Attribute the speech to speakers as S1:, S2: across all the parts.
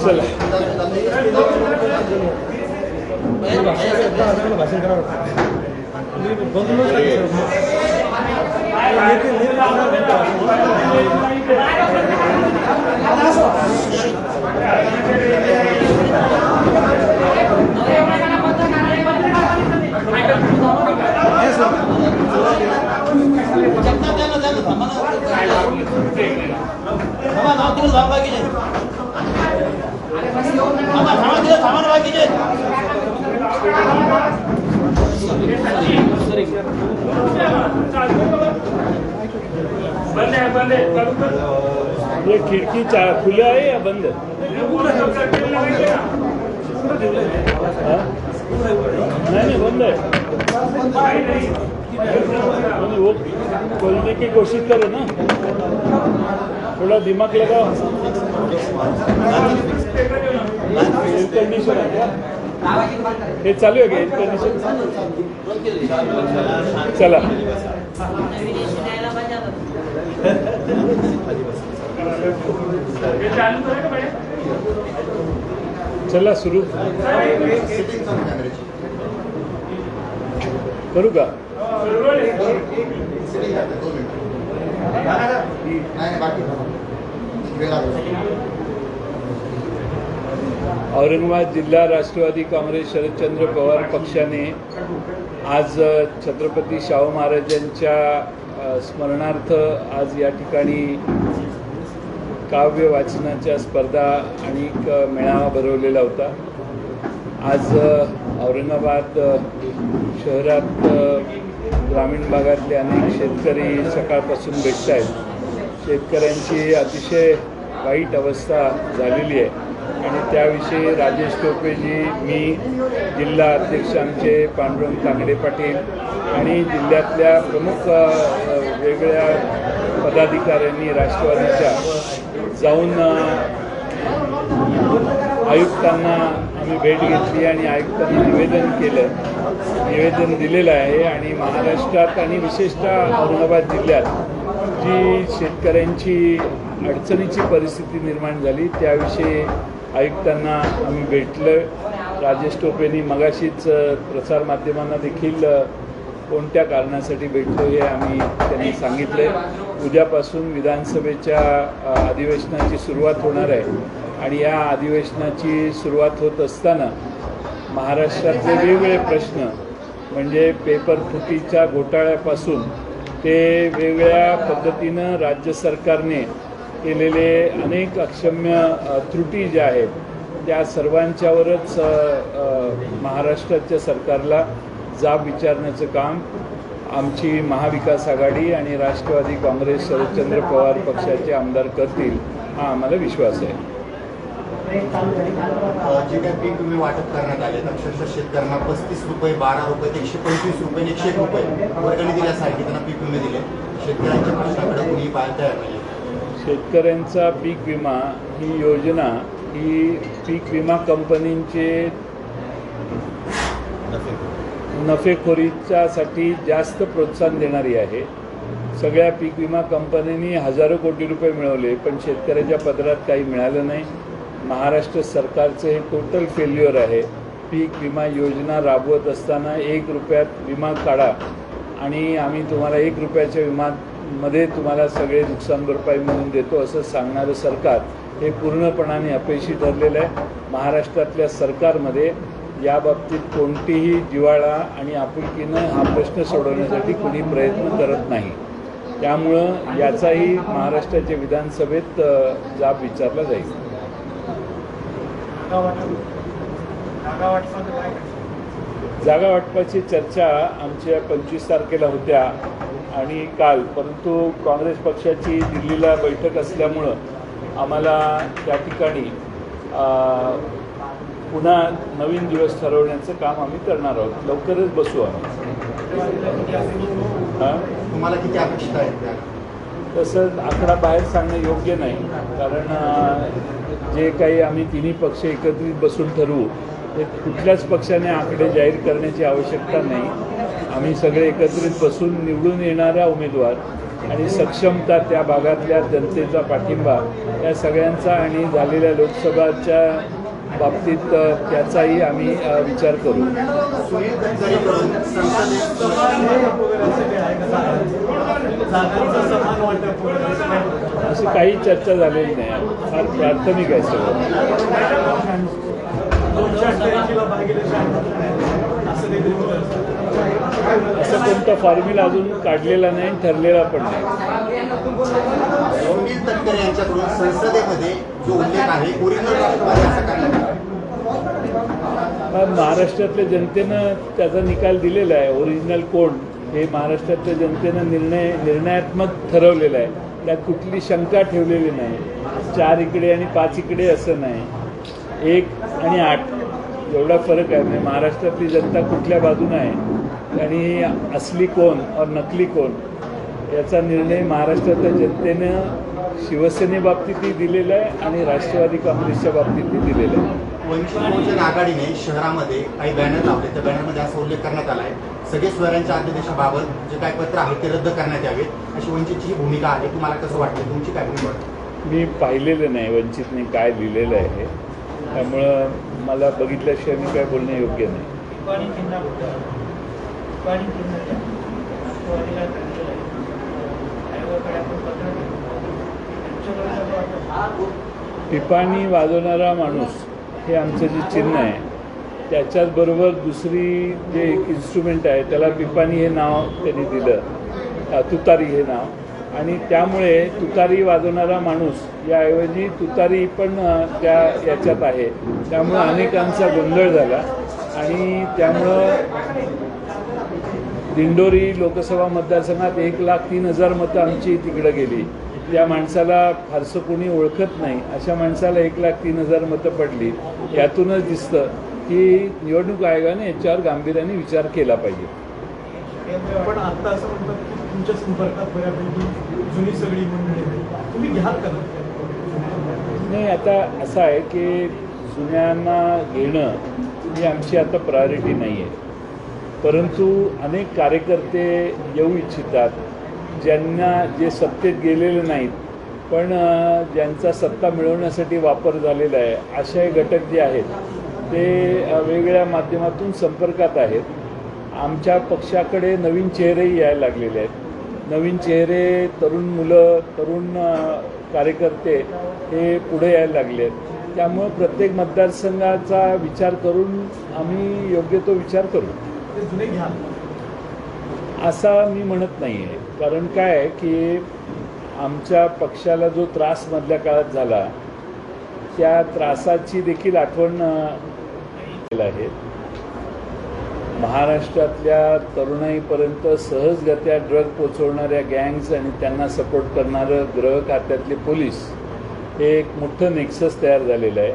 S1: चला
S2: बंद आहे बंद आहे
S1: ये खिडकी चा खुली आहे या बंद? नाही नाही बंद आहे वो खोलने की कोशिश करो ना। थोड़ा दिमाग लगाओ। एयर कंडिशन आहे का हे चालू आहे का कंडिशन चला।
S2: चला
S1: सुरू. करू का? औरंगाबाद जिल्हा राष्ट्रवादी काँग्रेस शरदचंद्र पवार पक्षाने आज छत्रपती शाहू महाराजांच्या स्मरणार्थ आज या ठिकाणी काव्य वाचनाच्या स्पर्धा आणि मेळावा भरवलेला होता. आज औरंगाबाद शहरात ग्रामीण भागातले अनेक शेतकरी सकाळपासून भेटत आहेत शेतकऱ्यांची अतिशय वाईट अवस्था झालेली आहे. आणि त्याविषयी राजेश टोपेजी मी जिल्हा अध्यक्ष आमचे पांडुरंग तांगडे पाटील आणि जिल्ह्यातल्या प्रमुख वेगळ्या पदाधिकाऱ्यांनी राष्ट्रवादीच्या जाऊन आयुक्तांना आम्ही भेट घेतली आणि आयुक्तांना निवेदन केलं. निवेदन दिलेलं आहे आणि महाराष्ट्रात आणि विशेषतः औरंगाबाद जिल्ह्यात जी शेतकऱ्यांची अडचणीची परिस्थिती निर्माण झाली त्याविषयी आयुक्तांना आम्ही भेटलं. राजेश टोपेंनी मगाशीच प्रसारमाध्यमांना देखील कोणत्या कारणासाठी भेटलो हे आम्ही त्यांनी सांगितलं. उद्यापासून विधानसभेच्या अधिवेशनाची सुरुवात होणार आहे आणि या अधिवेशनाची सुरुवात होत असताना महाराष्ट्रातले वेगवेगळे प्रश्न म्हणजे पेपर फुटीच्या घोटाळ्यापासून ते वेगळ्या पद्धतीनं राज्य सरकारने केलेले अनेक अक्षम्य त्रुटी ज्या आहेत त्या सर्वांच्यावरच महाराष्ट्राच्या सरकारला जाब विचारण्याचं काम आमची महाविकास आघाडी आणि राष्ट्रवादी काँग्रेस शरदचंद्र पवार पक्षाचे आमदार करतील हा आम्हाला विश्वास आहे.
S3: जे काही पीक तुम्ही वाटप करण्यात आले अक्षरशः शेतकऱ्यांना पस्तीस रुपये बारा रुपये एकशे पंचवीस रुपये एकशे एक रुपये वर्गणी दिल्यासारखे त्यांना पीक विमे दिले. शेतकऱ्यांच्या प्रश्नाकडे कुणी पाहायला तयार नाही
S1: शेतकऱ्यांचा पीक विमा ही योजना ही पीक विमा कंपनींचे नफेखोरीच्यासाठी जास्त प्रोत्साहन देणारी आहे. सगळ्या पीक विमा कंपन्यांनी हजारो कोटी रुपये मिळवले पण शेतकऱ्याच्या पदरात काही मिळालं नाही. महाराष्ट्र सरकारचं हे टोटल फेल्युअर आहे. पीक विमा योजना राबवत असताना एक रुपयात विमा काढा आणि आम्ही तुम्हाला एक रुपयाच्या विमामध्ये तुम्हाला सगळे नुकसान भरपाई म्हणून देतो असं सांगणारं सरकार हे पूर्णपणाने अपयशी ठरलेलं आहे. महाराष्ट्रातल्या सरकारमध्ये याबाबतीत कोणतीही जिव्हाळा आणि आपुलकीनं हा प्रश्न सोडवण्यासाठी कुणी प्रयत्न करत नाही. त्यामुळं याचाही महाराष्ट्राच्या विधानसभेत जाब विचारला जाईल. जागा वाटपाची चर्चा आमच्या पंचवीस तारखेला होत्या आणि काल. परंतु काँग्रेस पक्षाची दिल्लीला बैठक असल्यामुळं आम्हाला त्या ठिकाणी पुन्हा नवीन दिवस ठरवण्याचं काम आम्ही करणार आहोत. लवकरच बसू आम्ही हां?
S3: तुम्हाला किती अपेक्षित आहेत त्या?
S1: तसं आकडा बाहेर सांगणं योग्य नाही. कारण जे काही आम्ही तिन्ही पक्ष एकत्रित बसून ठरवू ते कुठल्याच पक्षाने आकडे जाहीर करण्याची आवश्यकता नाही. आम्ही सगळे एकत्रित बसून निवडून येणारा उमेदवार आणि सक्षमता त्या भागातल्या जनतेचा पाठिंबा या सगळ्यांचा आणि झालेल्या लोकसभाच्या बाबतीत त्याचाही आम्ही विचार करू.
S3: संसदेत
S1: अशी काही चर्चा झालेली नाही. फार प्राथमिक आहे सगळं.
S2: असं
S1: कोणता फॉर्म्युला अजून काढलेला नाही ठरलेला पण नाही.
S3: सुनील तटकरे यांच्याकडून संसदेमध्ये जो उल्लेख आहे ओरिजिनल राष्ट्रवादी असा करण्यात आला
S1: पण महाराष्ट्रातल्या जनतेनं त्याचा निकाल दिलेला आहे. ओरिजिनल कोण? हे महाराष्ट्रातल्या जनतेनं निर्णय निर्णयात्मक ठरवलेलं आहे. त्यात कुठली शंका ठेवलेली नाही. चार इकडे आणि पाच इकडे असं नाही. एक आणि आठ. एवढा फरक आहे. म्हणजे महाराष्ट्रातली जनता कुठल्या बाजूनं आहे? आणि असली कोण और नकली कोण? याचा निर्णय महाराष्ट्रातल्या जनतेनं शिवसेनेबाबतीतही दिलेला आहे आणि राष्ट्रवादी काँग्रेसच्या बाबतीतही दिलेला आहे.
S3: वंचित बहुजन आघाडीने शहरामध्ये काही बॅनर लावले. त्या बॅनरमध्ये असा उल्लेख करण्यात आला आहे. सगळे स्वरांच्या अध्यादेशाबाबत जे काय पत्र आहे ते रद्द करण्यात यावेत. अशी वंचितची भूमिका आहे. तुम्हाला कसं वाटतं? तुमची काय भूमिका?
S1: मी पाहिलेलं नाही वंचितने काय लिहिलेलं आहे. त्यामुळं मला बघितल्याशिवाय मी काय बोलणं योग्य नाही. पिपाणी वाजवणारा माणूस हे आमचं जे चिन्ह आहे त्याच्याचबरोबर दुसरी जे एक इन्स्ट्रुमेंट आहे त्याला पिपाणी हे नाव त्यांनी दिलं. तुतारी हे नाव. आणि त्यामुळे तुतारी वाजवणारा माणूस याऐवजी तुतारी पण त्या याच्यात आहे. त्यामुळं अनेकांचा गोंधळ झाला. आणि त्यामुळं दिंडोरी लोकसभा मतदारसंघात एक लाख तीन हजार मतं आमची तिकडं गेली. त्या माणसाला फारसं कोणी ओळखत नाही. अशा माणसाला एक लाख तीन हजार मतं पडली. यातूनच दिसतं की निवडणूक आयोगाने याच्यावर गांभीर्याने विचार केला पाहिजे.
S2: पण आता असं म्हणतात की तुमच्या संपर्कात बऱ्यापैकी जुनी सगळी मंडळी. तुम्ही घ्याल का
S1: नाही आता असं आहे की जुन्यांना घेणं ही आमची आता प्रायोरिटी नाही आहे परंतु अनेक कार्यकर्ते येऊ इच्छितात ज्यांना जे सत्तेत गेलेले नाहीत पण ज्यांचा सत्ता मिळवण्यासाठी वापर झालेला आहे असे घटक जे आहेत ते वेगवेगळ्या माध्यमातून संपर्कात आहेत. आमच्या पक्षाकडे नवीन चेहरेही यायला लागलेले आहेत. नवीन चेहरे तरुण मुलं तरुण कार्यकर्ते हे पुढे यायला लागले आहेत. त्यामुळं प्रत्येक मतदारसंघाचा विचार करून आम्ही योग्य तो विचार करू. असा मी म्हणत नाही आहे कारण काय आहे की आमच्या पक्षाला जो त्रास मधल्या काळात झाला त्या त्रासाची देखील आठवण अ, महाराष्ट्रातल्या तरुणाईपर्यंत सहजगत्या ड्रग पोचवणाऱ्या गँग्स आणि त्यांना सपोर्ट करणारं गृह खात्यातले पोलीस हे एक मोठं नेक्सस तयार झालेलं आहे.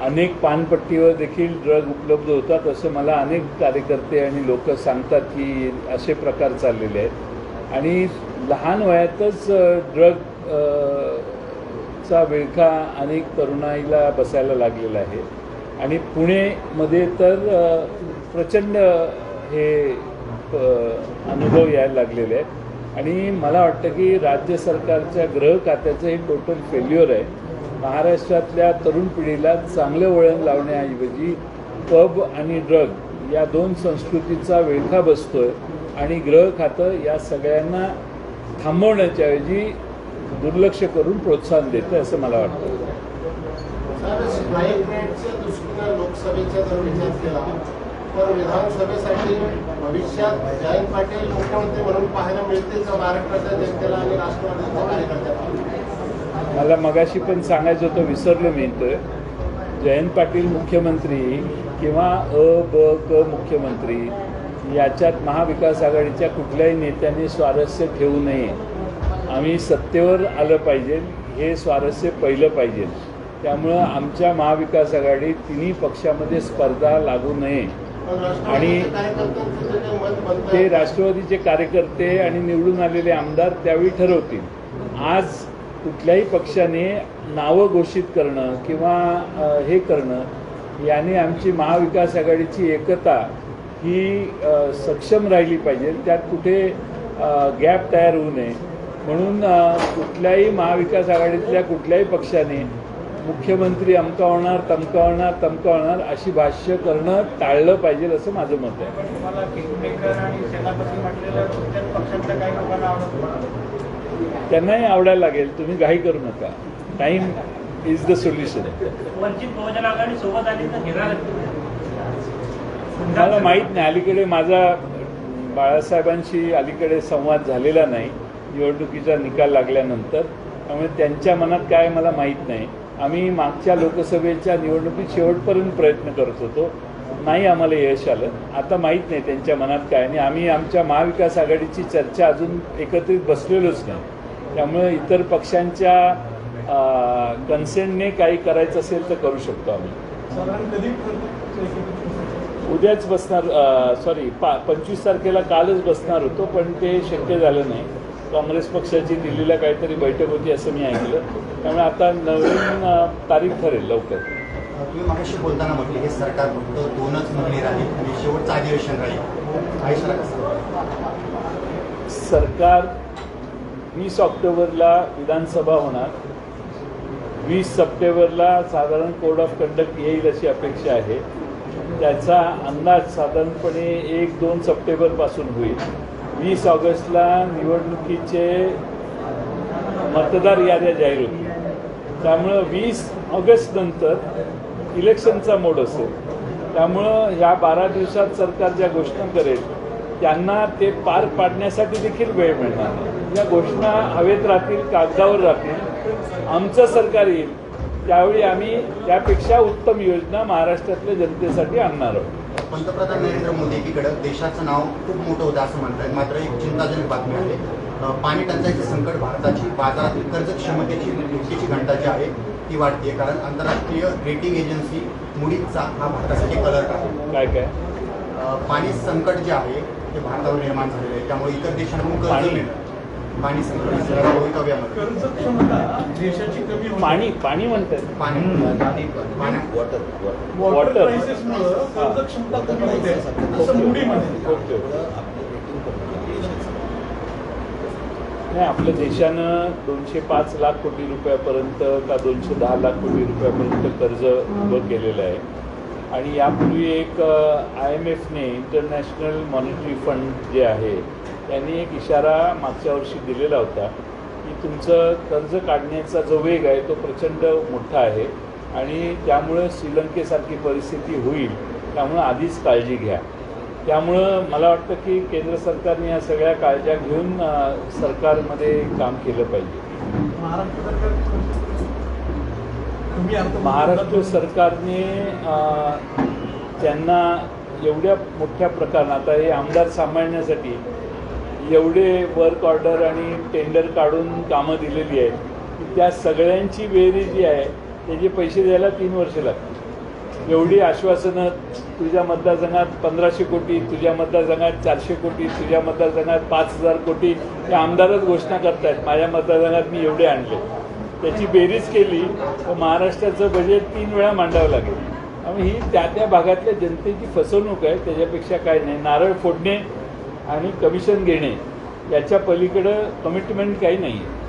S1: अनेक पानपट्टीवर देखील ड्रग उपलब्ध होतात असं मला अनेक कार्यकर्ते आणि लोक सांगतात की असे प्रकार चाललेले आहेत. आणि लहान वयातच ड्रग चा विळखा अनेक तरुणाईला बसायला लागलेला आहे. आणि पुणेमध्ये तर प्रचंड हे अनुभव यायला लागलेले आहेत. आणि मला वाटतं की राज्य सरकारच्या ग्रह खात्याचं हे टोटल फेल्युअर आहे. महाराष्ट्रातल्या तरुण पिढीला चांगलं वळण लावण्याऐवजी पब आणि ड्रग या दोन संस्कृतीचा विळखा आहे आणि ग्रह खातं या सगळ्यांना थांबवण्याच्या ऐवजी दुर्लक्ष करून प्रोत्साहन देतं असं मला वाटतं.
S4: सर स्ट्राईक लोकसभेचा जर विचार केला तर विधानसभेसाठी भविष्यात जयंत पाटील मुख्यमंत्री म्हणून पाहायला मिळतील का महाराष्ट्राच्या जनतेला आणि राष्ट्रवादीच्या कार्यकर्त्याला
S1: मला मगाशी पण सांगायचं होतं विसरलो मी तर जयंत पाटील मुख्यमंत्री किंवा अ ब क मुख्यमंत्री याच्यात महाविकास आघाडीच्या कुठल्याही नेत्याने स्वारस्य ठेवू नये. आम्ही सत्तेवर आलं पाहिजे हे स्वारस्य पहिलं पाहिजे. त्यामुळं आमच्या महाविकास आघाडीत तिन्ही पक्षामध्ये स्पर्धा लागू नये. आणि ते राष्ट्रवादीचे कार्यकर्ते आणि निवडून आलेले आमदार त्यावेळी ठरवतील. आज कुठल्याही पक्षाने नावं घोषित करणं किंवा हे करणं याने आमची महाविकास आघाडीची एकता ही सक्षम राहिली पाहिजे. त्यात कुठे गॅप तयार होऊ नये. म्हणून कुठल्याही महाविकास आघाडीतल्या कुठल्याही पक्षाने मुख्यमंत्री अमका होणार तमका होणार तमका होणार अशी भाष्य करणं टाळलं पाहिजे असं माझं मत आहे. त्यांनाही आवडायला लागेल. तुम्ही घाई करू नका. टाईम इज द सोल्युशन मला माहीत नाही. अलीकडे माझा बाळासाहेबांशी अलीकडे संवाद झालेला नाही. निवडणुकीचा निकाल लागल्यानंतर. त्यामुळे त्यांच्या मनात काय मला माहीत नाही. आम्ही मागच्या लोकसभेच्या निवडणुकीत शेवटपर्यंत प्रयत्न करत होतो. नाही आम्हाला यश आलं. आता माहीत नाही त्यांच्या मनात काय आणि आम्ही आमच्या महाविकास आघाडीची चर्चा अजून एकत्रित बसलेलोच नाही. त्यामुळे इतर पक्षांच्या कन्सेंटने काही करायचं असेल तर करू शकतो आम्ही. उद्याच बसणार सॉरी पा पंचवीस तारखेला कालच बसणार होतो पण ते शक्य झालं नाही. काँग्रेस पक्षाची दिल्लीला काहीतरी बैठक होती असं मी ऐकलं. त्यामुळे आता नवीन तारीख ठरेल लवकर.
S3: तुम्ही मगाशी बोलताना म्हटले हे सरकार फक्त दोनच महिने राहील आणि शेवटचं अधिवेशन राहील. कसा
S1: सरकार वीस ऑक्टोबरला विधानसभा होणार. वीस सप्टेंबरला साधारण कोड ऑफ कंडक्ट येईल अशी अपेक्षा आहे. त्याचा अंदाज साधारणपणे एक दोन सप्टेंबरपासून होईल. वीस ऑगस्टला निवडणुकीचे मतदार याद्या जाहीर होतील. त्यामुळं वीस ऑगस्ट नंतर इलेक्शनचा मोड असेल. त्यामुळं ह्या बारा दिवसात सरकार ज्या घोषणा करेल त्यांना ते पार पाडण्यासाठी देखील वेळ मिळणार या घोषणा हवेत राहतील कागदावर राहतील आमचं सरकार येईल त्यावेळी आम्ही त्यापेक्षा उत्तम योजना महाराष्ट्रातल्या जनतेसाठी आणणार आहोत.
S3: पंतप्रधान नरेंद्र मोदी एकीकडे देशाचं नाव खूप मोठं होतं असं म्हणतात मात्र एक चिंताजनक बातमी आहे. अं, पाणी टंचाईचे संकट भारताची बाजारातील कर्ज क्षमतेची धोक्याची घंटा जी आहे ती वाढते कारण आंतरराष्ट्रीय रेटिंग एजन्सी मुडीजचा हा भारतासाठी अलर्ट आहे.
S1: काय काय?
S3: पाणी संकट जे आहे ते भारतावर निर्माण झालेलं आहे. त्यामुळे इतर देशांकडून कर्ज? मिळणं पाणी.
S1: पाणी पाणी म्हणतात.
S3: पाणी. पाणी
S2: वॉटर कमी होते. असं
S1: ओके नाही आपल्या देशानं दोनशे पाच लाख कोटी रुपयापर्यंत का दोनशे दहा लाख कोटी रुपयापर्यंत कर्ज उभं केलेलं आहे. आणि यापूर्वी एक आय एम एफने इंटरनॅशनल मॉनिटरी फंड जे आहे त्यांनी एक इशारा मागच्या वर्षी दिलेला होता की तुमचं कर्ज काढण्याचा जो वेग आहे तो प्रचंड मोठा आहे आणि त्यामुळं श्रीलंकेसारखी परिस्थिती होईल त्यामुळं आधीच काळजी घ्या. त्यामुळं मला वाटतं की केंद्र सरकारने या सगळ्या काळज्या घेऊन सरकारमध्ये काम केलं पाहिजे.
S2: महाराष्ट्र
S1: सरकारने त्यांना एवढ्या मोठ्या प्रकारात आता हे आमदार सांभाळण्यासाठी एवढे वर्क ऑर्डर आणि टेंडर काढून कामं दिलेली आहेत की त्या सगळ्यांची बेरी जी आहे त्याचे पैसे द्यायला तीन वर्ष लागतील. एवढी आश्वासनं तुझ्या मतदारसंघात पंधराशे कोटी तुझ्या मतदारसंघात चारशे कोटी तुझ्या मतदारसंघात पाच हजार कोटी हे आमदारच घोषणा करतायत. माझ्या मतदारसंघात मी एवढे आणले. त्याची बेरीज केली तर महाराष्ट्राचं बजेट तीन वेळा मांडावं लागेल. त्यामुळे ही त्या त्या भागातल्या जनतेची फसवणूक आहे त्याच्यापेक्षा काय नाही. नारळ फोडणे आणि कमिशन घेणे याच्या पलीकडं कमिटमेंट काही नाही आहे